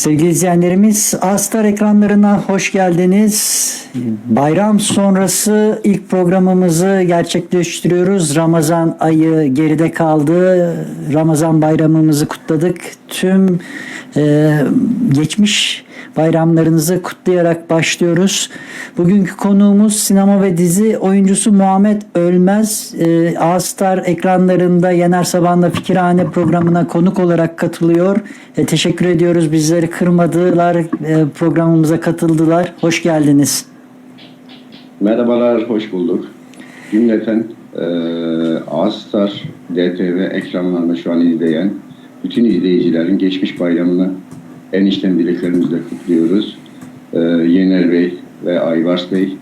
Sevgili izleyenlerimiz Astar ekranlarına hoş geldiniz. Bayram sonrası ilk programımızı gerçekleştiriyoruz. Ramazan ayı geride kaldı. Ramazan bayramımızı kutladık. Tüm e, geçmiş bayramlarınızı kutlayarak başlıyoruz. Bugünkü konuğumuz sinema ve dizi oyuncusu Muhammed Ölmez. E, Astar ekranlarında Yener Sabah'la Fikirhane programına konuk olarak katılıyor. E, teşekkür ediyoruz. Bizleri kırmadılar. e, programımıza katıldılar. Hoş geldiniz. Merhabalar, hoş bulduk. Cümleten e, Astar DTV ekranlarında şu an izleyen bütün izleyicilerin geçmiş bayramını en içten dileklerimizle kutluyoruz. E, Yener Bey ve Aybars Bey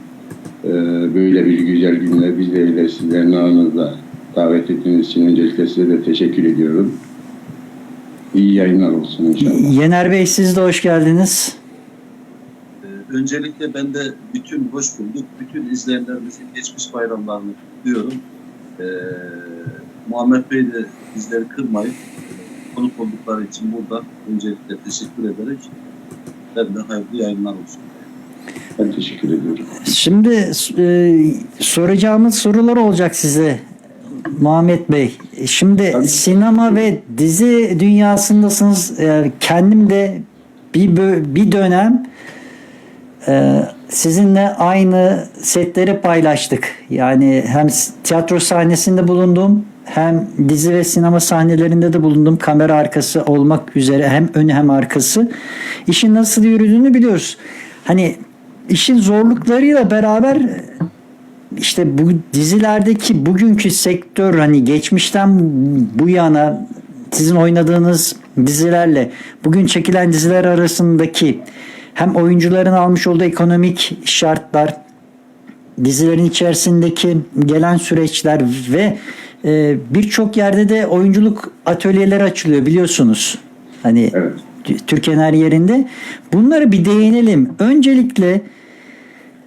e, böyle bir güzel günle bizleri sizlerin aranızda davet ettiğiniz için öncelikle size de teşekkür ediyorum. İyi yayınlar olsun inşallah. Yener Bey siz de hoş geldiniz. Ee, Öncelikle ben de bütün hoş bulduk. Bütün izleyenlerimizin geçmiş bayramlarını kutluyorum. Ee, Muhammed Bey de bizleri kırmayıp konuk oldukları için burada öncelikle teşekkür ederek ben de hayırlı yayınlar olsun. Ben teşekkür ediyorum. Şimdi e, soracağımız sorular olacak size Muhammed Bey. Şimdi Tabii. sinema ve dizi dünyasındasınız. E, kendim de bir bir dönem e, sizinle aynı setleri paylaştık. Yani hem tiyatro sahnesinde bulundum hem dizi ve sinema sahnelerinde de bulundum. Kamera arkası olmak üzere hem önü hem arkası. İşin nasıl yürüdüğünü biliyoruz. Hani işin zorluklarıyla beraber işte bu dizilerdeki bugünkü sektör hani geçmişten bu yana sizin oynadığınız dizilerle bugün çekilen diziler arasındaki hem oyuncuların almış olduğu ekonomik şartlar, dizilerin içerisindeki gelen süreçler ve e, birçok yerde de oyunculuk atölyeleri açılıyor biliyorsunuz. Hani Evet. Türkiye'nin her yerinde. Bunları bir değinelim. Öncelikle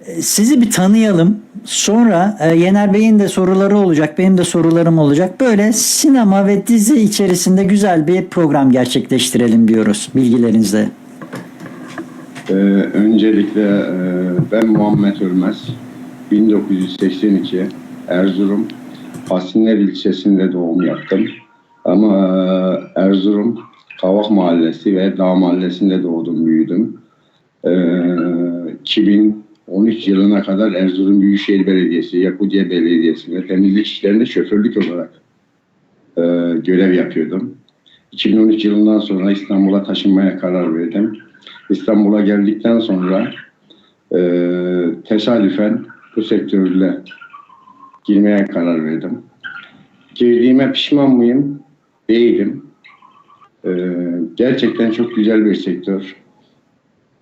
e, sizi bir tanıyalım. Sonra e, Yener Bey'in de soruları olacak. Benim de sorularım olacak. Böyle sinema ve dizi içerisinde güzel bir program gerçekleştirelim diyoruz bilgilerinizle. Ee, öncelikle e, ben Muhammed Ölmez. 1982 Erzurum Hasinler ilçesinde doğum yaptım. Ama e, Erzurum Kavak Mahallesi ve Dağ Mahallesi'nde doğdum, büyüdüm. Ee, 2013 yılına kadar Erzurum Büyükşehir Belediyesi, Yakudiye Belediyesi'nde temizlik işlerinde şoförlük olarak e, görev yapıyordum. 2013 yılından sonra İstanbul'a taşınmaya karar verdim. İstanbul'a geldikten sonra e, tesadüfen bu sektörle girmeye karar verdim. Girdiğime pişman mıyım? Değilim. E, gerçekten çok güzel bir sektör.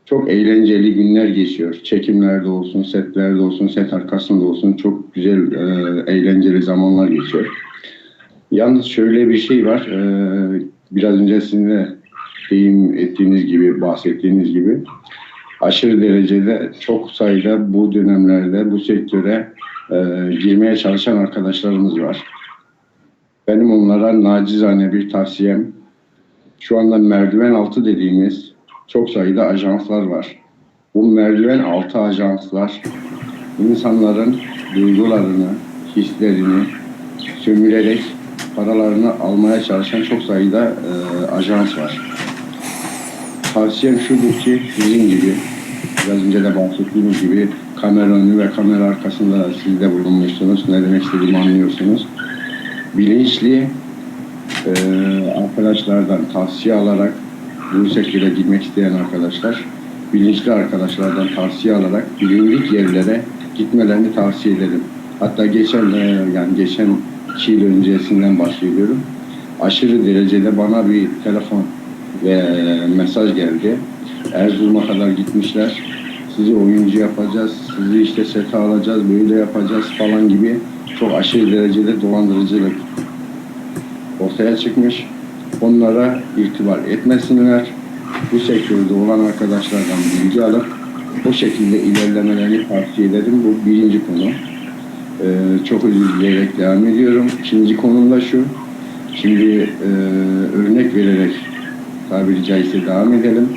Çok eğlenceli günler geçiyor. Çekimlerde olsun, setlerde olsun, set arkasında olsun çok güzel, e, eğlenceli zamanlar geçiyor. Yalnız şöyle bir şey var. e, biraz önce sizin de deyim ettiğiniz gibi, bahsettiğiniz gibi aşırı derecede çok sayıda bu dönemlerde bu sektöre e, girmeye çalışan arkadaşlarımız var. Benim onlara nacizane bir tavsiyem şu anda merdiven altı dediğimiz çok sayıda ajanslar var. Bu merdiven altı ajanslar insanların duygularını, hislerini sömürerek paralarını almaya çalışan çok sayıda e, ajans var. Tavsiyem şudur ki sizin gibi biraz önce de bahsettiğimiz gibi kamera önü ve kamera arkasında da siz de bulunmuşsunuz. Ne demek istediğimi anlıyorsunuz. Bilinçli e, arkadaşlardan tavsiye alarak bu sektöre girmek isteyen arkadaşlar bilinçli arkadaşlardan tavsiye alarak bilindik yerlere gitmelerini tavsiye ederim. Hatta geçen e, yani geçen iki yıl öncesinden bahsediyorum. Aşırı derecede bana bir telefon ve mesaj geldi. Erzurum'a kadar gitmişler. Sizi oyuncu yapacağız, sizi işte sete alacağız, böyle yapacağız falan gibi çok aşırı derecede dolandırıcılık ortaya çıkmış. Onlara irtibar etmesinler. Bu sektörde olan arkadaşlardan bilgi alıp bu şekilde ilerlemelerini tavsiye ederim. Bu birinci konu. Ee, çok özür dileyerek devam ediyorum. İkinci konum da şu. Şimdi e, örnek vererek tabiri caizse devam edelim.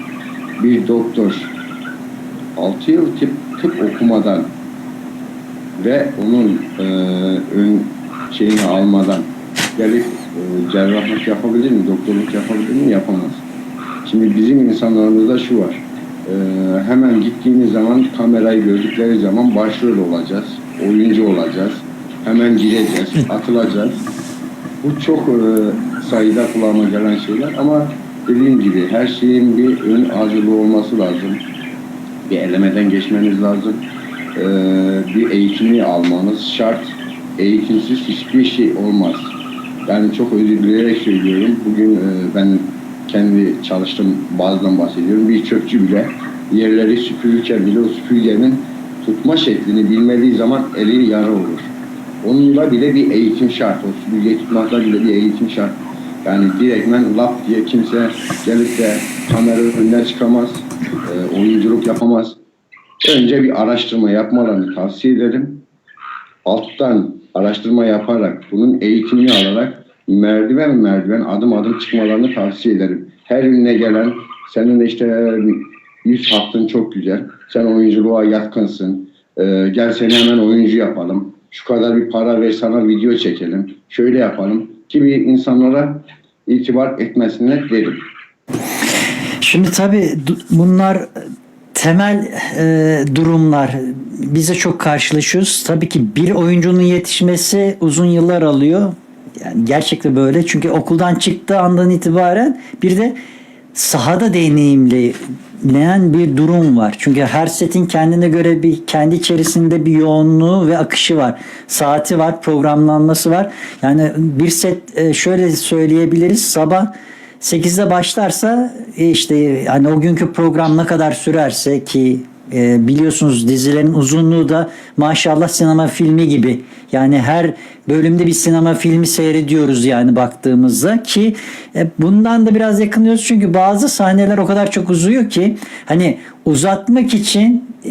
bir doktor 6 yıl tıp, okumadan ve onun e, ön şeyini almadan gelip e, cerrahlık yapabilir mi, doktorluk yapabilir mi? Yapamaz. Şimdi bizim insanlarımızda şu var. E, hemen gittiğimiz zaman kamerayı gördükleri zaman başrol olacağız, oyuncu olacağız, hemen gireceğiz, atılacağız. Bu çok e, sayıda kulağıma gelen şeyler ama dediğim gibi her şeyin bir ön hazırlığı olması lazım. Bir elemeden geçmeniz lazım. E, bir eğitimi almanız şart. Eğitimsiz hiçbir şey olmaz. Yani çok özür dileyerek söylüyorum. Bugün e, ben kendi çalıştığım bazdan bahsediyorum. Bir çöpçü bile yerleri süpürürken bile o süpürgenin tutma şeklini bilmediği zaman eli yara olur. Onunla bile bir eğitim şart. O süpürgeyi tutmakta bile bir eğitim şart. Yani direktmen lap diye kimse gelip de kamera önünden çıkamaz. E, oyunculuk yapamaz. Önce bir araştırma yapmalarını tavsiye ederim. Alttan araştırma yaparak, bunun eğitimini alarak merdiven merdiven adım adım çıkmalarını tavsiye ederim. Her önüne gelen, senin işte yüz hattın çok güzel, sen oyunculuğa yatkınsın, Ee, gel seni hemen oyuncu yapalım, şu kadar bir para ver sana video çekelim, şöyle yapalım gibi insanlara itibar etmesine derim. Şimdi tabii bunlar temel e, durumlar. Bize çok karşılaşıyoruz. Tabii ki bir oyuncunun yetişmesi uzun yıllar alıyor. Yani gerçekten böyle. Çünkü okuldan çıktığı andan itibaren bir de sahada deneyimleyen bir durum var. Çünkü her setin kendine göre bir kendi içerisinde bir yoğunluğu ve akışı var. Saati var, programlanması var. Yani bir set e, şöyle söyleyebiliriz. Sabah 8'de başlarsa e, işte hani o günkü program ne kadar sürerse ki e, biliyorsunuz dizilerin uzunluğu da maşallah sinema filmi gibi. Yani her bölümde bir sinema filmi seyrediyoruz yani baktığımızda ki e, bundan da biraz yakınıyoruz çünkü bazı sahneler o kadar çok uzuyor ki hani uzatmak için e,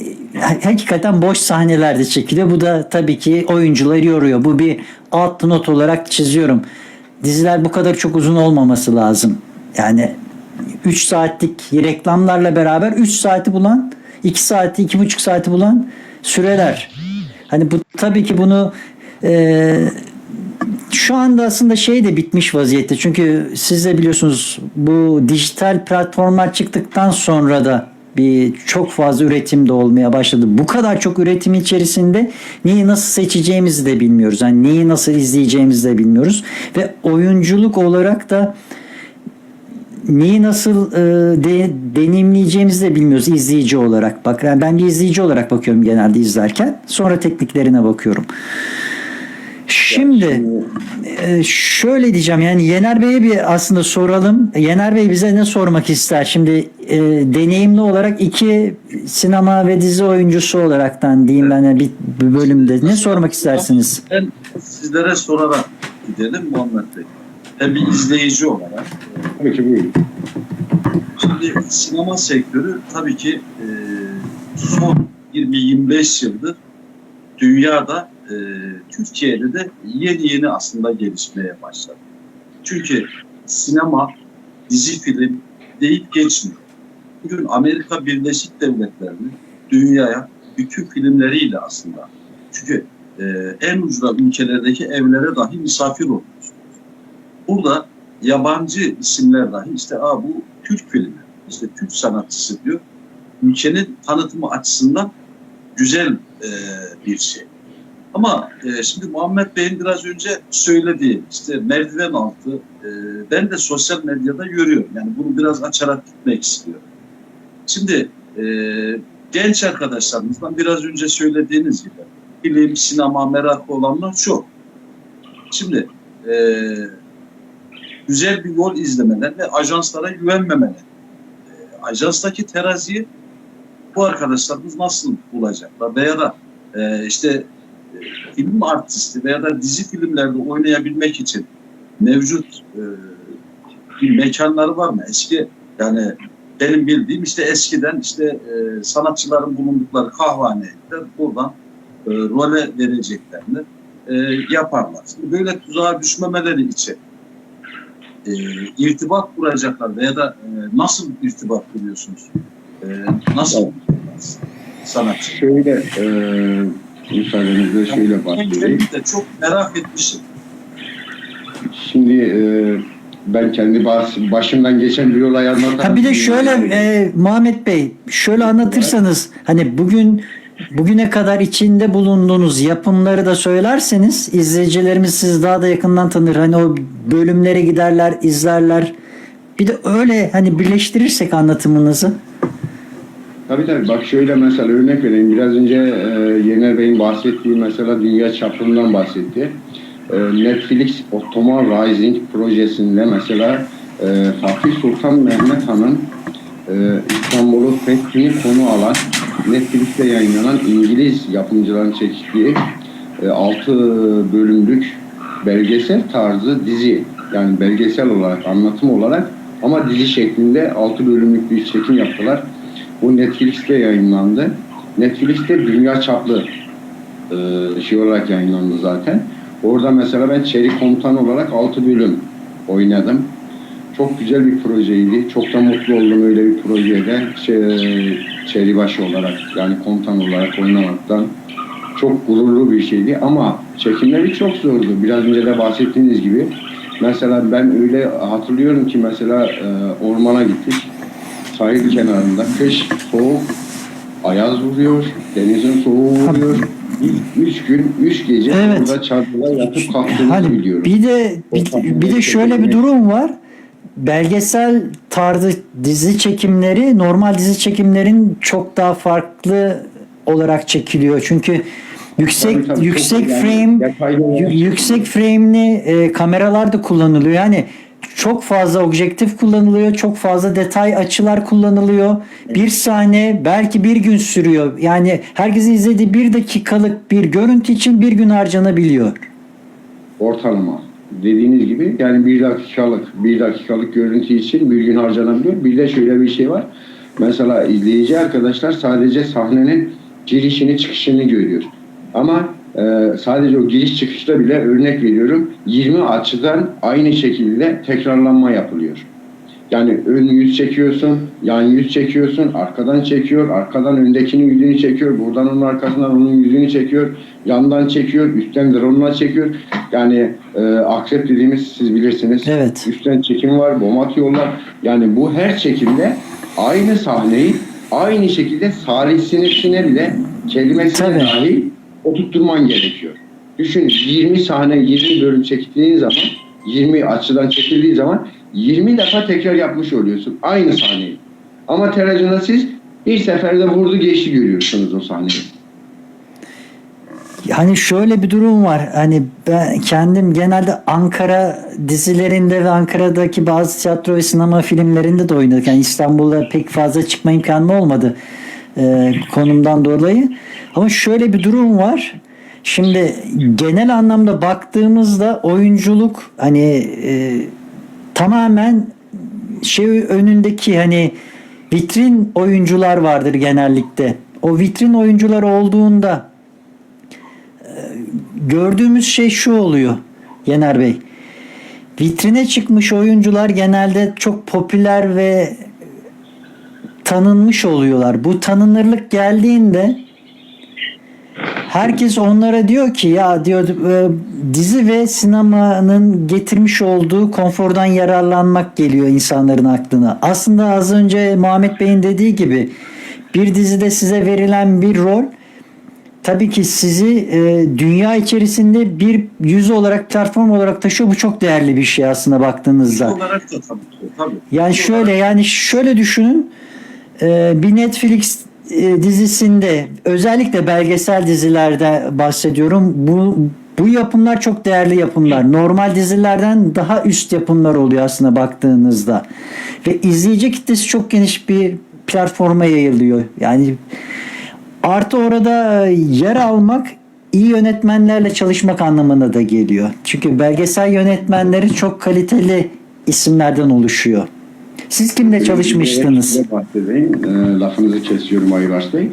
hakikaten boş sahnelerde çekiliyor. Bu da tabii ki oyuncuları yoruyor. Bu bir alt not olarak çiziyorum diziler bu kadar çok uzun olmaması lazım. Yani 3 saatlik reklamlarla beraber 3 saati bulan 2 saati 2,5 saati bulan süreler. Hani bu tabii ki bunu e, şu anda aslında şey de bitmiş vaziyette. Çünkü siz de biliyorsunuz bu dijital platformlar çıktıktan sonra da bir çok fazla üretim de olmaya başladı. Bu kadar çok üretim içerisinde neyi nasıl seçeceğimizi de bilmiyoruz. Yani neyi nasıl izleyeceğimizi de bilmiyoruz. Ve oyunculuk olarak da neyi nasıl e, de, deneyimleyeceğimizi de bilmiyoruz izleyici olarak. Bak yani ben bir izleyici olarak bakıyorum genelde izlerken. Sonra tekniklerine bakıyorum. Şimdi e, şöyle diyeceğim yani Yener Bey'e bir aslında soralım. Yener Bey bize ne sormak ister? Şimdi e, deneyimli olarak iki sinema ve dizi oyuncusu olaraktan diyeyim ben yani bir, bir bölümde ne sormak istersiniz? Ben sizlere sorarak gidelim Muhammed Bey. Hem bir izleyici olarak. Tabii ki buyurun. Şimdi sinema sektörü tabii ki e, son 20-25 yıldır dünyada e, Türkiye'de de yeni yeni aslında gelişmeye başladı. Çünkü sinema, dizi film deyip geçmiyor. Bugün Amerika Birleşik Devletleri'nin dünyaya bütün filmleriyle aslında çünkü e, en ucra ülkelerdeki evlere dahi misafir oluyorsunuz. Burada yabancı isimler dahi işte Aa, bu Türk filmi, işte Türk sanatçısı diyor. Ülkenin tanıtımı açısından güzel e, bir şey. Ama e, şimdi Muhammed Bey'in biraz önce söylediği işte merdiven altı e, ben de sosyal medyada görüyorum. Yani bunu biraz açarak gitmek istiyorum. Şimdi e, genç arkadaşlarımızdan biraz önce söylediğiniz gibi film, sinema merakı olanlar çok. Şimdi e, güzel bir yol izlemeler ve ajanslara güvenmemeler. E, ajanstaki teraziyi bu arkadaşlarımız nasıl bulacaklar veya da e, işte film artisti veya da dizi filmlerde oynayabilmek için mevcut e, bir mekanları var mı? Eski yani benim bildiğim işte eskiden işte e, sanatçıların bulundukları kahvehanede buradan e, role vereceklerini e, yaparlar. Şimdi böyle tuzağa düşmemeleri için e, irtibat kuracaklar veya da e, nasıl irtibat kuruyorsunuz? E, nasıl sanatçı? Şöyle e, müsaadenizle şöyle bahsedeyim. Öncelikle çok merak etmişim. Şimdi e, ben kendi bas, başımdan geçen bir olay anlatarak... Ha bir de şöyle e, Muhammed Bey şöyle anlatırsanız hani bugün bugüne kadar içinde bulunduğunuz yapımları da söylerseniz izleyicilerimiz sizi daha da yakından tanır. Hani o bölümlere giderler, izlerler. Bir de öyle hani birleştirirsek anlatımınızı. Tabii tabii. Bak şöyle mesela örnek vereyim. Biraz önce e, Yener Bey'in bahsettiği mesela dünya çapından bahsetti. E, Netflix Ottoman Rising projesinde mesela e, Fatih Sultan Mehmet Han'ın e, İstanbul'u fethini konu alan Netflix'te yayınlanan İngiliz yapımcıların çektiği e, 6 bölümlük belgesel tarzı dizi yani belgesel olarak anlatım olarak ama dizi şeklinde 6 bölümlük bir çekim yaptılar. Bu Netflix'te yayınlandı. Netflix'te dünya çaplı e, şey olarak yayınlandı zaten. Orada mesela ben Çelik Komutan olarak 6 bölüm oynadım. Çok güzel bir projeydi. Çok da mutlu oldum öyle bir projede. Şey, Çeribaşı olarak yani komutan olarak oynamaktan. Çok gururlu bir şeydi ama çekimleri çok zordu. Biraz önce de bahsettiğiniz gibi. Mesela ben öyle hatırlıyorum ki mesela e, ormana gittik. Sahil kenarında kış, soğuk, ayaz vuruyor, denizin soğuğu vuruyor. Üç, üç gün, üç gece Evet. burada çadırda yatıp kalktığımızı Hani biliyorum. bir de bir, bir de şöyle bir durum var. Belgesel tarzı dizi çekimleri normal dizi çekimlerin çok daha farklı olarak çekiliyor. Çünkü yüksek Tabii, tabii. yüksek yani frame yü- yüksek frame'li e, kameralar da kullanılıyor. Yani çok fazla objektif kullanılıyor. Çok fazla detay açılar kullanılıyor. Bir sahne belki bir gün sürüyor. Yani herkesin izlediği bir dakikalık bir görüntü için bir gün harcanabiliyor. ortalama. Dediğiniz gibi yani bir dakikalık bir dakikalık görüntü için bir gün harcanabiliyor. Bir de şöyle bir şey var. Mesela izleyici arkadaşlar sadece sahnenin girişini çıkışını görüyor. Ama e, sadece o giriş çıkışta bile örnek veriyorum 20 açıdan aynı şekilde tekrarlanma yapılıyor. Yani ön yüz çekiyorsun, yan yüz çekiyorsun, arkadan çekiyor, arkadan öndekinin yüzünü çekiyor, buradan onun arkasından onun yüzünü çekiyor, yandan çekiyor, üstten drone'la çekiyor. Yani e, akrep dediğimiz siz bilirsiniz. Evet. Üstten çekim var, bomba atıyorlar. Yani bu her çekimde aynı sahneyi aynı şekilde salihsinesine bile kelimesine Tabii. dahi oturtturman gerekiyor. Düşünün 20 sahne 20 bölüm çektiğin zaman 20 açıdan çekildiği zaman 20 defa tekrar yapmış oluyorsun aynı sahneyi. Ama televizyonda siz bir seferde vurdu geçti görüyorsunuz o sahneyi. Hani şöyle bir durum var. Hani ben kendim genelde Ankara dizilerinde ve Ankara'daki bazı tiyatro ve sinema filmlerinde de oynadık. Yani İstanbul'da pek fazla çıkma imkanı olmadı e, konumdan dolayı. Ama şöyle bir durum var. Şimdi genel anlamda baktığımızda oyunculuk hani e, tamamen şey önündeki hani vitrin oyuncular vardır genellikle. O vitrin oyuncular olduğunda gördüğümüz şey şu oluyor Yener Bey. Vitrine çıkmış oyuncular genelde çok popüler ve tanınmış oluyorlar. Bu tanınırlık geldiğinde herkes onlara diyor ki ya diyor e, dizi ve sinemanın getirmiş olduğu konfordan yararlanmak geliyor insanların aklına. Aslında az önce Muhammed Bey'in dediği gibi bir dizide size verilen bir rol tabii ki sizi e, dünya içerisinde bir yüz olarak platform olarak taşıyor. Bu çok değerli bir şey aslında baktığınızda. olarak da tabii ki. Tabii. Yani şöyle yani şöyle düşünün e, bir Netflix dizisinde özellikle belgesel dizilerde bahsediyorum. Bu bu yapımlar çok değerli yapımlar. Normal dizilerden daha üst yapımlar oluyor aslında baktığınızda. Ve izleyici kitlesi çok geniş bir platforma yayılıyor. Yani Artı orada e, yer almak iyi yönetmenlerle çalışmak anlamına da geliyor. Çünkü belgesel yönetmenleri çok kaliteli isimlerden oluşuyor. Siz kimle çalışmıştınız? Size bahsedeyim. E, lafınızı kesiyorum Aybars Bey.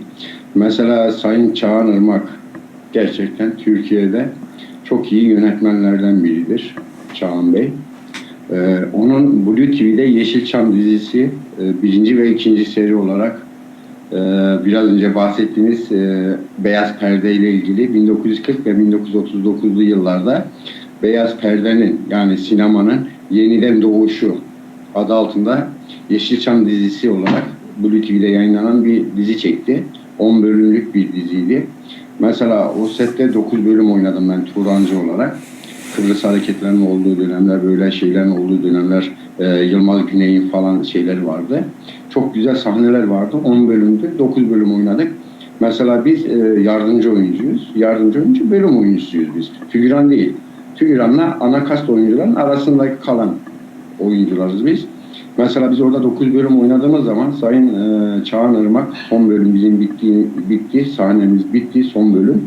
Mesela Sayın Çağan Irmak gerçekten Türkiye'de çok iyi yönetmenlerden biridir. Çağan Bey. E, onun Blue TV'de Yeşilçam dizisi e, birinci ve ikinci seri olarak Ee, biraz önce bahsettiğiniz e, beyaz perde ile ilgili 1940 ve 1939'lu yıllarda beyaz perdenin yani sinemanın yeniden doğuşu adı altında Yeşilçam dizisi olarak Blue TV'de yayınlanan bir dizi çekti. 10 bölümlük bir diziydi. Mesela o sette 9 bölüm oynadım ben Turancı olarak. Kıbrıs hareketlerinin olduğu dönemler, böyle şeylerin olduğu dönemler, e, Yılmaz Güney'in falan şeyleri vardı. Çok güzel sahneler vardı. 10 bölümdü, 9 bölüm oynadık. Mesela biz e, yardımcı oyuncuyuz. Yardımcı oyuncu bölüm oyuncusuyuz biz. Figüran değil. Figüranla ana kast oyuncuların arasındaki kalan oyuncularız biz. Mesela biz orada 9 bölüm oynadığımız zaman Sayın e, Çağan Irmak son bölüm bizim bitti, bitti, sahnemiz bitti, son bölüm.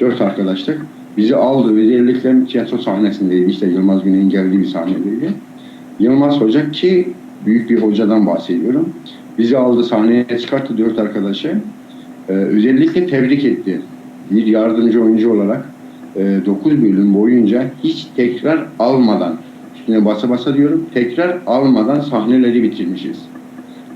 Dört arkadaştık. Bizi aldı. Özellikle tiyatro sahnesindeydi. İşte Yılmaz Güney'in geldiği bir sahnedeydi. Yılmaz Hoca ki büyük bir hocadan bahsediyorum. Bizi aldı sahneye çıkarttı dört arkadaşı. Ee, özellikle tebrik etti. Bir yardımcı oyuncu olarak 9 bölüm boyunca hiç tekrar almadan üstüne basa basa diyorum tekrar almadan sahneleri bitirmişiz.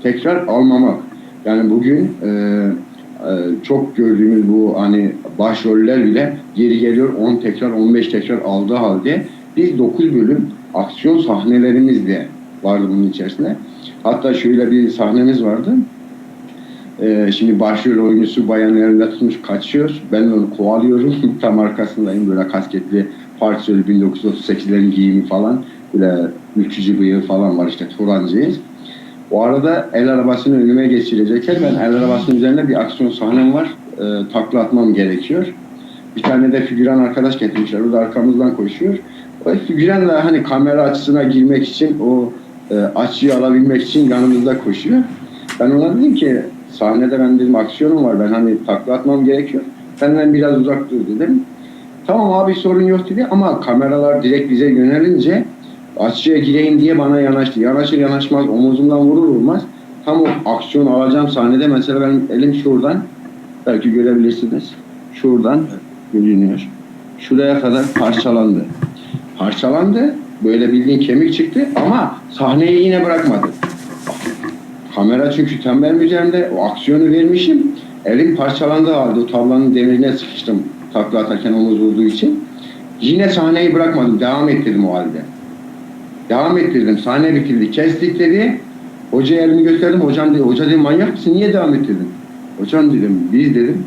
Tekrar almamak. Yani bugün e, e, çok gördüğümüz bu hani başroller bile geri geliyor 10 tekrar 15 tekrar aldığı halde biz 9 bölüm aksiyon sahnelerimiz de vardı bunun içerisinde. Hatta şöyle bir sahnemiz vardı. Ee, şimdi başrol oyuncusu bayan elinde tutmuş kaçıyor. Ben onu kovalıyorum. Tam arkasındayım böyle kasketli partizörü 1938'lerin giyimi falan. Böyle ülkücü bıyığı falan var işte Turancıyız. O arada el arabasını önüme geçirecekken ben el arabasının üzerinde bir aksiyon sahnem var. Ee, takla atmam gerekiyor. Bir tane de figüran arkadaş getirmişler. O da arkamızdan koşuyor. O figüran da hani kamera açısına girmek için o e, açıyı alabilmek için yanımızda koşuyor. Ben ona dedim ki sahnede ben dedim aksiyonum var. Ben hani takla atmam gerekiyor. Benden biraz uzak dur dedim. Tamam abi sorun yok dedi ama kameralar direkt bize yönelince açıya gireyim diye bana yanaştı. Yanaşır yanaşmaz omuzumdan vurur vurmaz. Tam o aksiyon alacağım sahnede mesela ben elim şuradan belki görebilirsiniz. Şuradan görünüyor. Şuraya kadar parçalandı. Parçalandı. Böyle bildiğin kemik çıktı ama sahneyi yine bırakmadı. Kamera çünkü tembel üzerinde o aksiyonu vermişim. Elim parçalandığı halde o tavlanın demirine sıkıştım takla atarken omuz vurduğu için. Yine sahneyi bırakmadım. Devam ettirdim o halde. Devam ettirdim. Sahne bitirdi. Kestik dedi. Hocaya elimi gösterdim. Hocam dedi. Hoca dedi manyak mısın? Niye devam ettirdin? Hocam dedim. Biz dedim.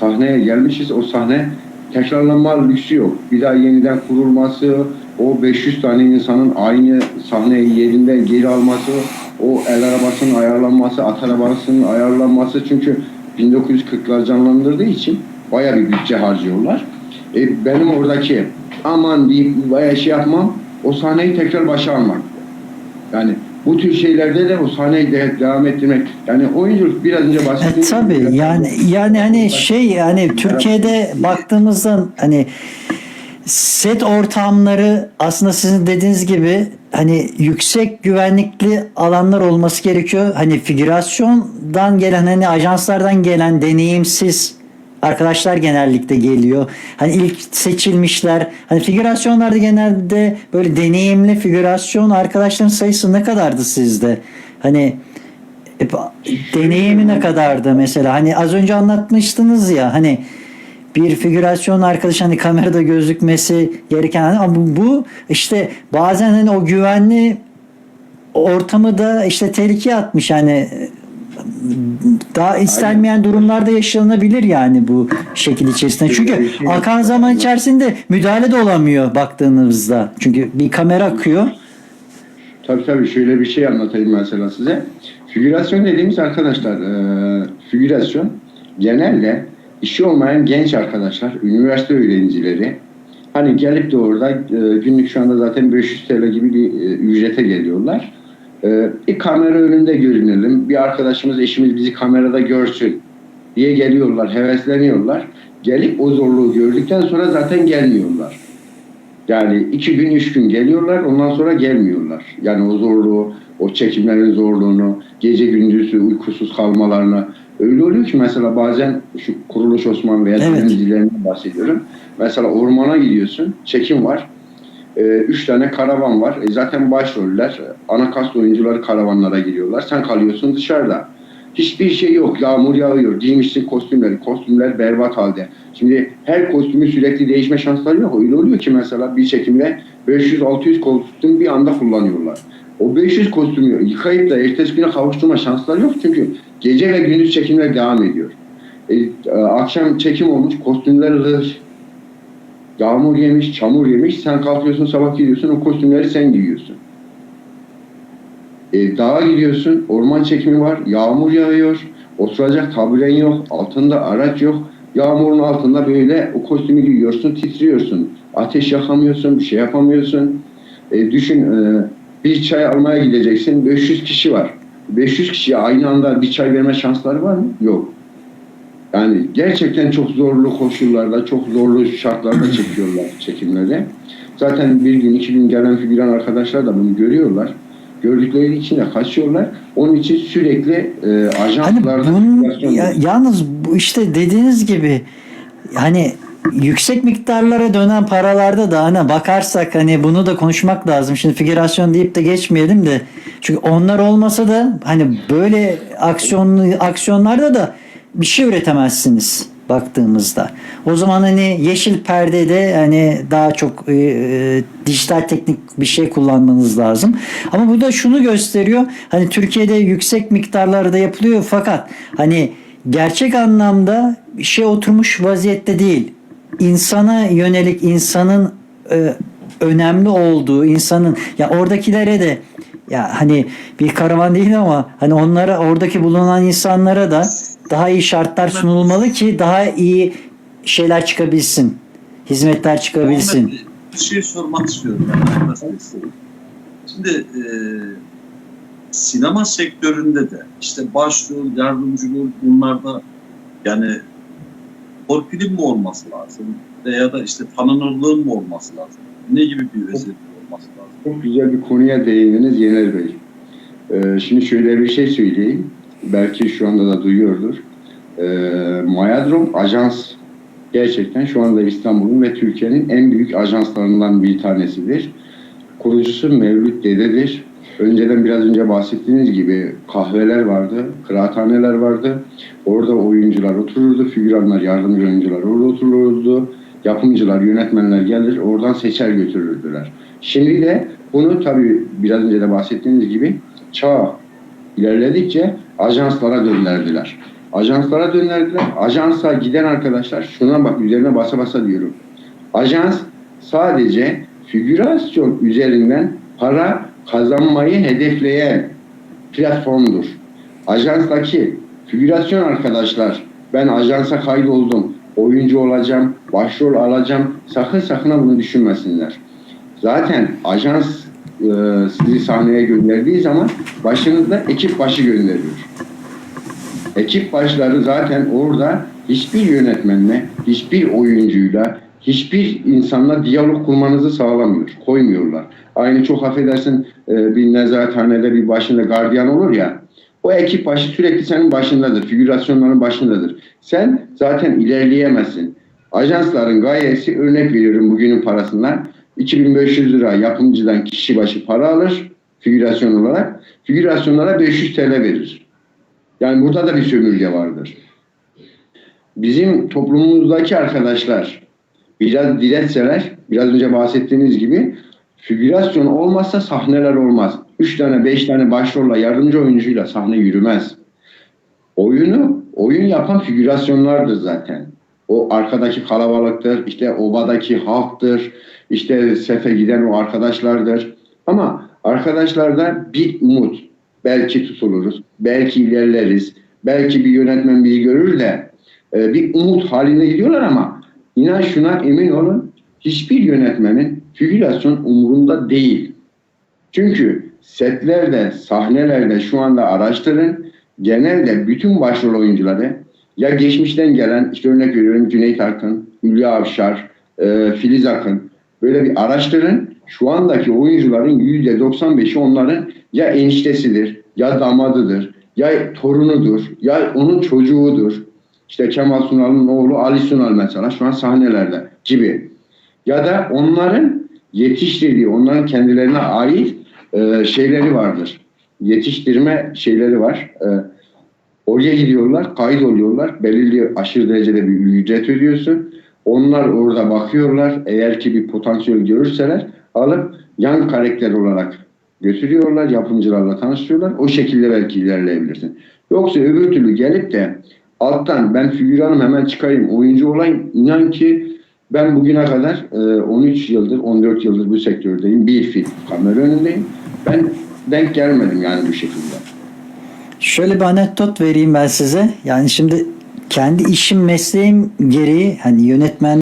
Sahneye gelmişiz. O sahne tekrarlanma lüksü yok. Bir daha yeniden kurulması, o 500 tane insanın aynı sahneyi yerinden geri alması, o el arabasının ayarlanması, at arabasının ayarlanması çünkü 1940'lar canlandırdığı için baya bir bütçe harcıyorlar. E, benim oradaki aman deyip baya şey yapmam, o sahneyi tekrar başa almak. Yani bu tür şeylerde de o sahneyi de devam ettirmek. Yani oyunculuk biraz önce E, bahsettiğim tabii yani yani hani şey yani Türkiye'de baktığımızda hani set ortamları aslında sizin dediğiniz gibi hani yüksek güvenlikli alanlar olması gerekiyor. Hani figürasyondan gelen hani ajanslardan gelen deneyimsiz arkadaşlar genellikle geliyor. Hani ilk seçilmişler. Hani figürasyonlarda genelde böyle deneyimli figürasyon arkadaşların sayısı ne kadardı sizde? Hani hep deneyimi ne kadardı mesela? Hani az önce anlatmıştınız ya hani bir figürasyon arkadaş hani kamerada gözükmesi gereken ama bu, bu işte bazen hani o güvenli ortamı da işte tehlikeye atmış hani daha istenmeyen durumlarda yaşanabilir yani bu şekil içerisinde. Çünkü akan zaman içerisinde müdahale de olamıyor baktığınızda. Çünkü bir kamera akıyor. Tabii tabii şöyle bir şey anlatayım mesela size. Figürasyon dediğimiz arkadaşlar, e, figürasyon genelde işi olmayan genç arkadaşlar, üniversite öğrencileri hani gelip de orada e, günlük şu anda zaten 500 TL gibi bir e, ücrete geliyorlar. E, bir kamera önünde görünelim, bir arkadaşımız, eşimiz bizi kamerada görsün diye geliyorlar, hevesleniyorlar. Gelip o zorluğu gördükten sonra zaten gelmiyorlar. Yani iki gün, üç gün geliyorlar, ondan sonra gelmiyorlar. Yani o zorluğu, o çekimlerin zorluğunu, gece gündüz uykusuz kalmalarını. Öyle oluyor ki mesela bazen şu Kuruluş Osman veya Evet. dizilerinden bahsediyorum. Mesela ormana gidiyorsun, çekim var. Ee, üç tane karavan var. E zaten başroller, ana kast oyuncuları karavanlara giriyorlar. Sen kalıyorsun dışarıda. Hiçbir şey yok. Yağmur yağıyor. Giymişsin kostümleri. Kostümler berbat halde. Şimdi her kostümü sürekli değişme şansları yok. Öyle oluyor ki mesela bir çekimde 500-600 kostüm bir anda kullanıyorlar. O 500 kostümü yıkayıp da ertesi güne kavuşturma şansları yok. Çünkü gece ve gündüz çekimler devam ediyor. E, e, akşam çekim olmuş. Kostümler ıhır. Yağmur yemiş, çamur yemiş. Sen kalkıyorsun sabah gidiyorsun o kostümleri sen giyiyorsun. E, dağa gidiyorsun, orman çekimi var, yağmur yağıyor, oturacak taburen yok, altında araç yok. Yağmurun altında böyle o kostümü giyiyorsun, titriyorsun. Ateş yakamıyorsun, bir şey yapamıyorsun. E, düşün, e, bir çay almaya gideceksin, 500 kişi var. 500 kişiye aynı anda bir çay verme şansları var mı? Yok. Yani gerçekten çok zorlu koşullarda, çok zorlu şartlarda çekiyorlar çekimleri. Zaten bir gün, iki gün gelen figüran arkadaşlar da bunu görüyorlar. Gördükleri için de kaçıyorlar. Onun için sürekli e, Hani ajanslarda bunun figürasyon ya- yalnız bu işte dediğiniz gibi hani yüksek miktarlara dönen paralarda da hani bakarsak hani bunu da konuşmak lazım. Şimdi figürasyon deyip de geçmeyelim de çünkü onlar olmasa da hani böyle aksiyonlu aksiyonlarda da bir şey üretemezsiniz baktığımızda. O zaman hani yeşil perdede hani daha çok e, e, dijital teknik bir şey kullanmanız lazım. Ama bu da şunu gösteriyor. Hani Türkiye'de yüksek miktarlarda yapılıyor fakat hani gerçek anlamda şey oturmuş vaziyette değil. İnsana yönelik insanın e, önemli olduğu insanın ya oradakilere de ya hani bir karavan değil ama hani onlara oradaki bulunan insanlara da daha iyi şartlar sunulmalı ki daha iyi şeyler çıkabilsin. Hizmetler çıkabilsin. Bir şey sormak istiyorum. Şimdi e, sinema sektöründe de işte başrol, yardımcı rol bunlarda yani torpilin mi olması lazım? Veya da işte tanınırlığın mı olması lazım? Ne gibi bir özellik olması lazım? Çok güzel bir konuya değindiniz Yener Bey. Ee, şimdi şöyle bir şey söyleyeyim. Belki şu anda da duyuyordur. Ee, Mayadrom Ajans gerçekten şu anda İstanbul'un ve Türkiye'nin en büyük ajanslarından bir tanesidir. Kurucusu Mevlüt Dede'dir. Önceden biraz önce bahsettiğiniz gibi kahveler vardı, kıraathaneler vardı. Orada oyuncular otururdu, figüranlar, yardımcı oyuncular orada otururdu. Yapımcılar, yönetmenler gelir, oradan seçer götürürdüler. Şimdi de bunu tabii biraz önce de bahsettiğiniz gibi çağ ilerledikçe ajanslara döndürdüler. Ajanslara döndürdüler. Ajansa giden arkadaşlar şuna bak üzerine basa basa diyorum. Ajans sadece figürasyon üzerinden para kazanmayı hedefleyen platformdur. Ajanstaki figürasyon arkadaşlar ben ajansa kaydoldum, oyuncu olacağım, başrol alacağım sakın sakın ha bunu düşünmesinler. Zaten ajans e, sizi sahneye gönderdiği zaman başınızda ekip başı gönderiyor. Ekip başları zaten orada hiçbir yönetmenle, hiçbir oyuncuyla, hiçbir insanla diyalog kurmanızı sağlamıyor, koymuyorlar. Aynı çok affedersin e, bir nezarethanede bir başında gardiyan olur ya, o ekip başı sürekli senin başındadır, figürasyonların başındadır. Sen zaten ilerleyemezsin. Ajansların gayesi örnek veriyorum bugünün parasından 2500 lira yapımcıdan kişi başı para alır figürasyon olarak. Figürasyonlara 500 TL verir. Yani burada da bir sömürge vardır. Bizim toplumumuzdaki arkadaşlar biraz diretseler, biraz önce bahsettiğiniz gibi figürasyon olmazsa sahneler olmaz. Üç tane, beş tane başrolla, yardımcı oyuncuyla sahne yürümez. Oyunu, oyun yapan figürasyonlardır zaten. O arkadaki kalabalıktır, işte obadaki halktır, işte sefe giden o arkadaşlardır. Ama arkadaşlarda bir umut. Belki tutuluruz, belki ilerleriz, belki bir yönetmen bizi görür de e, bir umut halinde gidiyorlar ama inan şuna emin olun hiçbir yönetmenin figürasyon umurunda değil. Çünkü setlerde, sahnelerde şu anda araştırın genelde bütün başrol oyuncuları ya geçmişten gelen işte örnek veriyorum Cüneyt Arkın, Hülya Avşar, e, Filiz Akın böyle bir araştırın. Şu andaki oyuncuların %95'i onların ya eniştesidir, ya damadıdır, ya torunudur, ya onun çocuğudur. İşte Kemal Sunal'ın oğlu Ali Sunal mesela şu an sahnelerde gibi. Ya da onların yetiştirdiği, onların kendilerine ait e, şeyleri vardır. Yetiştirme şeyleri var. E, Oraya gidiyorlar, kayıt oluyorlar. Belirli aşırı derecede bir ücret ödüyorsun. Onlar orada bakıyorlar. Eğer ki bir potansiyel görürseler alıp yan karakter olarak götürüyorlar. Yapımcılarla tanıştırıyorlar. O şekilde belki ilerleyebilirsin. Yoksa öbür türlü gelip de alttan ben figüranım hemen çıkayım, oyuncu olayım. İnan ki ben bugüne kadar e, 13 yıldır, 14 yıldır bu sektördeyim. Bir film kamera önündeyim. Ben denk gelmedim yani bu şekilde. Şöyle bir anekdot vereyim ben size. Yani şimdi kendi işim mesleğim gereği hani yönetmen